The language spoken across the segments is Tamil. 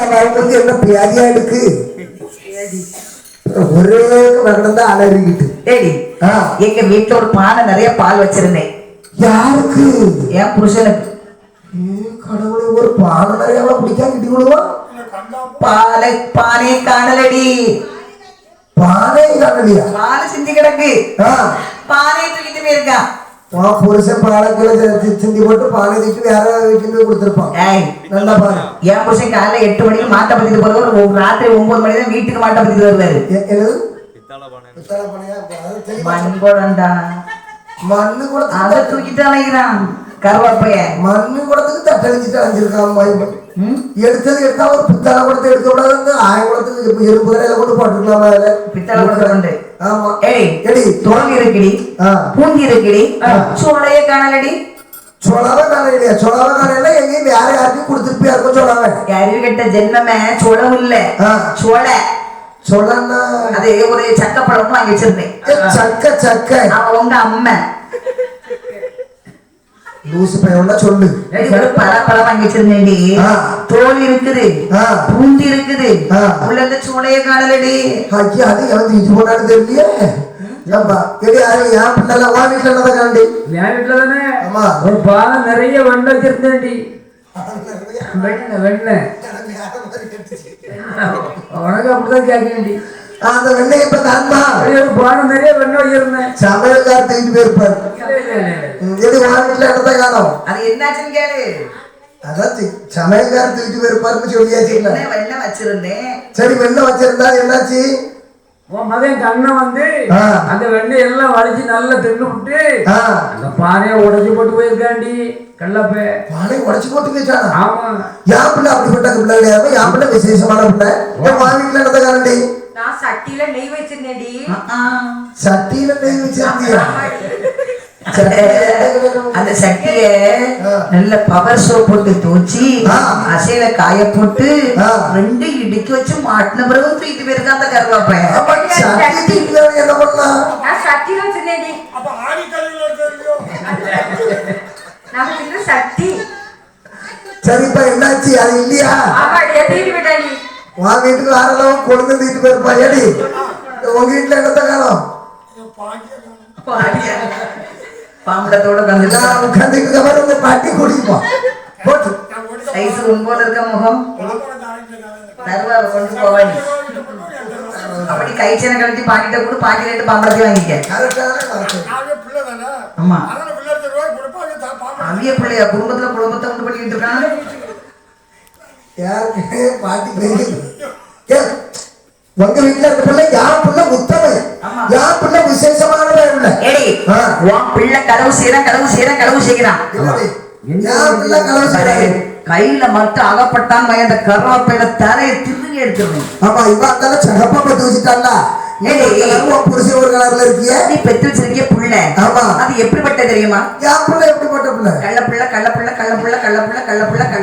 அவங்களுக்கு என்ன பியாதியா இருக்கு? ஒரே நடந்தா அலறிக்கிட்டு. டேடி. எங்க வீட்டுல ஒரு பானை நிறைய பால் வச்சிருந்தேன். யாருக்கு? என் புருஷனுக்கு. கடவுளே ஒரு பானை நிறைய பிடிக்காம கிட்டி விடுவா பாலை பானையை காணலடி. பானை காணலையா? பாலை சிந்தி கிடக்கு. ஆ. பானையை தூக்கிட்டு போயிருக்கான் உன் புருஷன் சி- சிந்தி போட்டு பானை தூக்கி வேற வீட்டுல போய் கொடுத்துருப்பான் ஏய் நல்லா பாரு என் புருஷன் காலைல எட்டு மணிக்கு மாட்டை பத்திட்டு போறது ஒரு ராத்திரி ஒன்பது மணி தான் வீட்டுக்கு மாட்டை பத்திட்டு வருவாரு? அது தெளிவா- மண்கோடண்டா மண்ணு அதை குடத்துக்கு தூக்கிட்டு அலைகிறான் கருவாப்பைய மண்ணு குடத்துக்கு தட்டழிச்சிட்டு அழிஞ்சிருக்கான் மயிமன் ம்? எடுத்தது எடுத்தா ஒரு பித்தளை குடத்தை எடுக்க கூடாது ஆய குடத்துக்கு இரும்பு கடையில கொண்டு போட்டுருக்கலாம் பித்தளை குடத்தை. ஆமா. ஏய் எடி தொடங்கி இருக்குடி. பூஞ்சி இருக்குடி. சோழையே காணலடி. சோழாவே காலையில சோழாவே காலையில எங்கேயும் யாரும் யாருக்கும் கொடுத்துருப்பியா இருக்கும் சோழாவே? யாரு கிட்ட ஜென்மமே சோழம் இல்ல. சோழ. சோழன்னா? அது ஒரு சக்க பழம் வாங்கி வச்சிருந்தேன். சக்க சக்க அவன் உங்க அம்மை. லூசு சொல்லு. பல பழம் வாங்கி தோல் இருக்குது. பூந்தி இருக்குது. ஆ. உள்ள இருந்து சோழைய காணலடி. ஐயா அது எவன் தீட்டு போனான்னு தெரியலையே. ஏன்பா எடி யாரு என் பிள்ளை வா வீட்டுல என்னதான் காண்டி. என் வீட்டுல தானே? ஆமா. ஒரு பாலம் நிறைய வெண்ணெய் வச்சிருந்தேன்டி. வெண்ணெய் வெண்ணெய் உனக்கு அப்படிதான் கேட்கண்டி அந்த வெண்ணெய் இப்ப தான்மா ஒரு பாலம் நிறைய வெண்ணெய் வச்சிருந்தேன். சமையல்கார் தூக்கிட்டு போயிருப்பாரு. வீட்டுல காணோம். அது என்னாச்சுன்னு கேளு. அதான் சமையல்கார் தூக்கிட்டு போயிருப்பாருன்னு சொல்லியாச்சுங்களா வெண்ணெய் வச்சிருந்தேன் சரி வெண்ணெய் வச்சிருந்தா என்னாச்சு உன் மகன் கண்ணன் வந்து. அந்த வெண்ணெய் எல்லாம் வளைச்சு நல்லா தின்னு விட்டு அந்த பானையை உடைச்சு போட்டு போயிருக்காண்டி கள்ளப்பே பானை உடைச்சு போட்டு ஆமா என் பிள்ளை அப்படிப்பட்ட பிள்ளை கிடையாது என் பிள்ளை விசேஷமான பிள்ளை என் வா வீட்டுல என்னதான் காண்டி நான் சட்டியில நெய் வச்சிருந்தேன்டி சட்டியில நெய் வச்சிருந்தியா அந்த சட்டிய நல்ல பவர் சோப் போட்டு தூச்சி அசையில காய போட்டு ரெண்டு இடுக்கி வச்சு மாட்டின பிறகு தூக்கிட்டு போயிருக்கா அந்த கருவாப்பைய சக்தி சரிப்பா என்னாச்சு? அது இல்லையா? வாங்க வீட்டுக்கு ஆறளவு கொழுந்து தூக்கிட்டு போயிருப்பா ஏடி உங்க வீட்டுல என்னத்த மாம்பழத்தோட வந்து நான் உட்காந்துக்கு வந்து பாட்டி குடிப்போம் போட்டு. சைஸ் உன்போல இருக்க முகம். நர்வாவை கொண்டு போவாங்க அப்படி கைச்சனை கழட்டி பாட்டிட்ட கூட பாட்டி ரெண்டு பாம்பளத்தையும் வாங்கிக்க. ஆமா. அவிய பிள்ளையா? குடும்பத்துல குடும்பத்தை உண்டு பண்ணிட்டு இருக்காங்க. யாருக்கு? பாட்டி பேரு உங்க உன் பிள்ளை கதவு செய்யறான் கதவு செய்யறான் கதவு செய்றாரு? கையில மட்டும் அகப்பட்டான் அந்த கருவாப்பையில தலையை திரும்பி எடுத்துருவேன் ஆமா இவ அந்தால சகப்பா பட்டு வச்சுட்டான்ல புருஷன் ஒரு கலர்ல இருக்கிய? நீ பெத்து வச்சிருக்கிய புள்ள. ஆமா. அது எப்படிப்பட்ட தெரியுமா? யார் பிள்ளை எப்படிப்பட்ட பிள்ளை? கள்ள புள்ள கள்ள புள்ள கள்ள புள்ள கள்ள புள்ள கள்ள புள்ள கள்ள புள்ள கள்ள புள்ள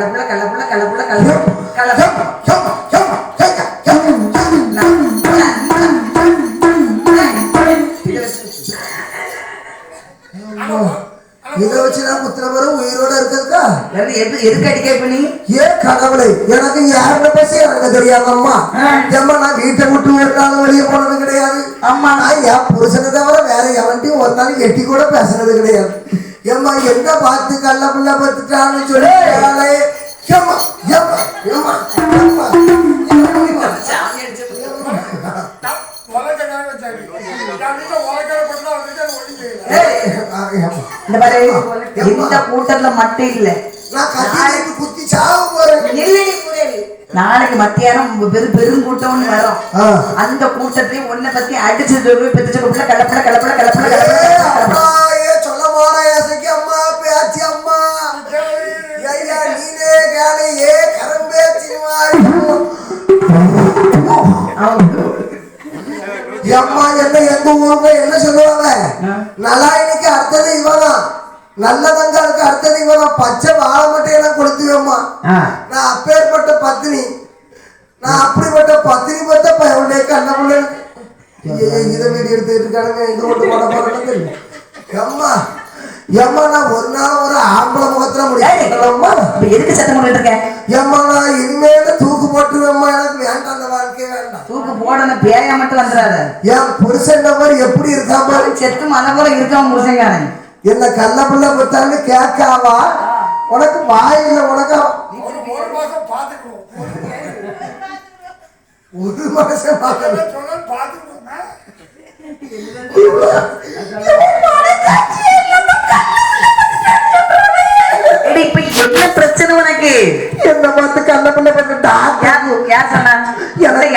ஏன் கடவுளை எனக்கு யாரோட பசி எனக்கு தெரியாதம்மா? ஏமா நான் வீட்டை விட்டு ஒரு நாள் போனது கிடையாது. அம்மா நான் என் வேற எவன்ட்டையும் ஒரு எட்டி கூட பேசுனது கிடையாது. ஏமா எங்க பார்த்து கல்ல பிள்ளை பார்த்துட்டான்னு சொல்லி ஏமா ஏமா ஏமா இந்த கூட்டத்துல மட்டும் இல்லை. நாளைக்கு மத்தியானம் பெரும் பெரு பெருங்கூட்டம் வரும். அந்த கூட்டத்தையும் உன்ன பத்தி அடிச்சு பெத்துச்சு கலப்பட கலப்பட கலப்பட கலப்பட கலப்பட. சொல்ல போன அம்மா பேச்சு அம்மா. ஐயா நீனே காலையே கரம்பே சினிமாரி அம்மா. என்ன எங்க ஊர்ல என்ன சொல்லுவாங்க? நல்லா நல்லதங்காலுக்கு அடுத்தது இவதான் பச்சை வாழை மட்டும் எல்லாம் கொடுத்துவேம்மா நான் அப்பேற்பட்ட பத்தினி. நான் அப்படிப்பட்ட பத்தினி பார்த்த பையனுடைய கண்ண பிள்ளை இதை வீடு எடுத்துட்டு இருக்கானுங்க. எங்க கொண்டு போட போறேன்னு ஏம்மா நான் ஒரு நாள் ஒரு ஆம்பளை முகத்துல இப்ப எதுக்கு சத்தம் ஏம்மா நான் இனிமேல தூக்கு போட்டு ஓடன பேயா மட்டும் வந்துடாத. என் புருஷன் நம்பர் எப்படி இருக்கா செத்து மலை போல இருக்கான் புருஷங்காரன் என்ன கள்ள பிள்ளை பத்தான்னு கேட்காவா? உனக்கு வாயில உனக்கு ஒரு ஒரு மாசம் என்ன பிரச்சனை உனக்கு? என்ன பார்த்து கள்ள பிள்ளை பத்த டாக்டர் யார் சொன்னா?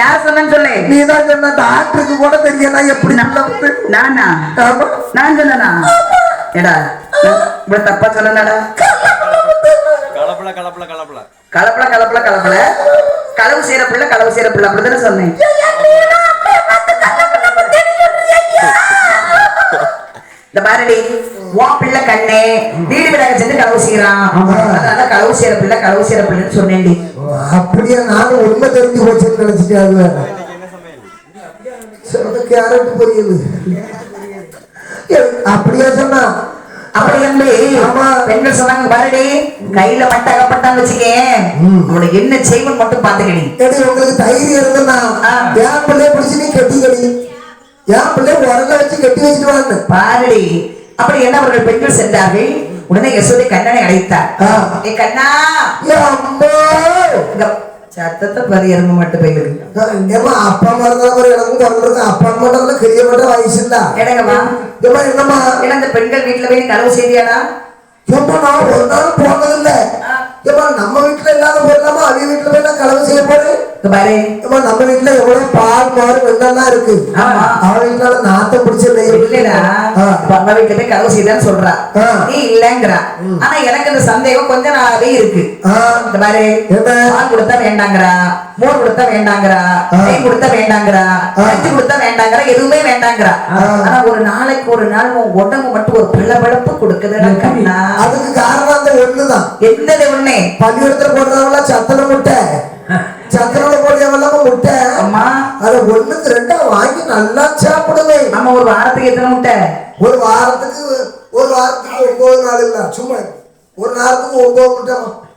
யார் சொன்னேன்னு சொல்லு. நீ தான் சொன்ன டாக்டருக்கு கூட தெரியல எப்படி நல்ல நானா? நான் சொன்னனா? நான் இவ்வளவு தப்பா சொல்லலடா கலப்பல கலப்பல கலப்பல. கலப்பல கலப்பல கலப்பல. களவு செய்யற பிள்ளை களவு செய்யற பிள்ளை அப்படிதானே சொன்னேன். இந்த பாரடி உன் பிள்ளை கண்ணே வீடு வீடாக சென்று களவு செய்யறான் அதனால களவு செய்யற பிள்ளை களவு செய்யற பிள்ளைன்னு சொன்னேன்டி. அப்படியே நானும் உண்மை தெரிஞ்சு போச்சுன்னு நினைச்சிட்டேன் அது வேற. சொல்றது கேரட் பொரியல்? அப்படியே சொன்னா. அப்படி ஆமா. பெண்கள் சொன்னாங்க பாருடி கையில மட்டும் அகப்பட்டான்னு வச்சுக்கே உனக்கு என்ன செய்வன் மட்டும் பாத்துக்கடி உங்களுக்கு தைரியம் இருந்தனா ஆ. என் பிள்ளைய பிடிச்சு நீ கட்டி கடி. என் பிள்ளைய உரல வச்சு கட்டி வச்சுட்டு பாருடி அப்படி என்ன அவர்கள் பெண்கள் சென்றார்கள்? உடனே யசோதை கண்ணனை அழைத்தார். கண்ணா சத்தத்தை பாரு எறும்பு மட்டும் போயிருக்கு ஏமா அப்பா அம்மா இருந்தா ஒரு எனக்கும் பிறந்திருக்கு அப்பா அம்மா இருந்தா கிரிய மட்டும் வயசு இல்ல என்னங்கம்மா ஏமா என்னம்மா ஏன்னா இந்த பெண்கள் வீட்டுல போய் களவு செய்தியாடா ஏம்மா நான் ஒரு நாள் போனதில்ல ஏமா நம்ம வீட்டுல இல்லாத பொருளாமா அவங்க வீட்டுல போய் நான் கலவை செய்ய போறேன் இங்க பாரு ஏமா நம்ம வீட்டுல எவ்வளவு பால் மாறு வெள்ளம்லாம் இருக்கு. அவன் வீட்டுல நாத்தம் பிடிச்ச இல்லடா. அம்மா வீட்டுல போய் களவு செய்தான்னு சொல்றா. நீ இல்லங்கிறா. ஆனா எனக்கு இந்த சந்தேகம் கொஞ்ச நாளாவே இருக்கு. இந்த பாரு என்ன? பால் கொடுத்தா வேண்டாங்கிறா மோர் கொடுத்தா வேண்டாங்கிறா. நெய் கொடுத்தா வேண்டாங்கிறா ஆ. கஞ்சி கொடுத்தா வேண்டாங்கிறா எதுவுமே வேண்டாங்கிறா. ஆனா ஒரு நாளைக்கு ஒரு நாள் உன் உடம்பு மட்டும் ஒரு பிளபளப்பு கொடுக்குதுடா அதுக்கு காரணம் அந்த ஒண்ணுதான் என்னது ஒண்ணே பள்ளிக்கூடத்துல போடுறவங்கள சத்தன முட்டை. ஒரு வாரத்துக்கு ஒரு வாரத்துக்கு ஒன்பது நாள் இல்லை. சும்மா ஒரு நாளுக்கு ஒன்பது முட்டை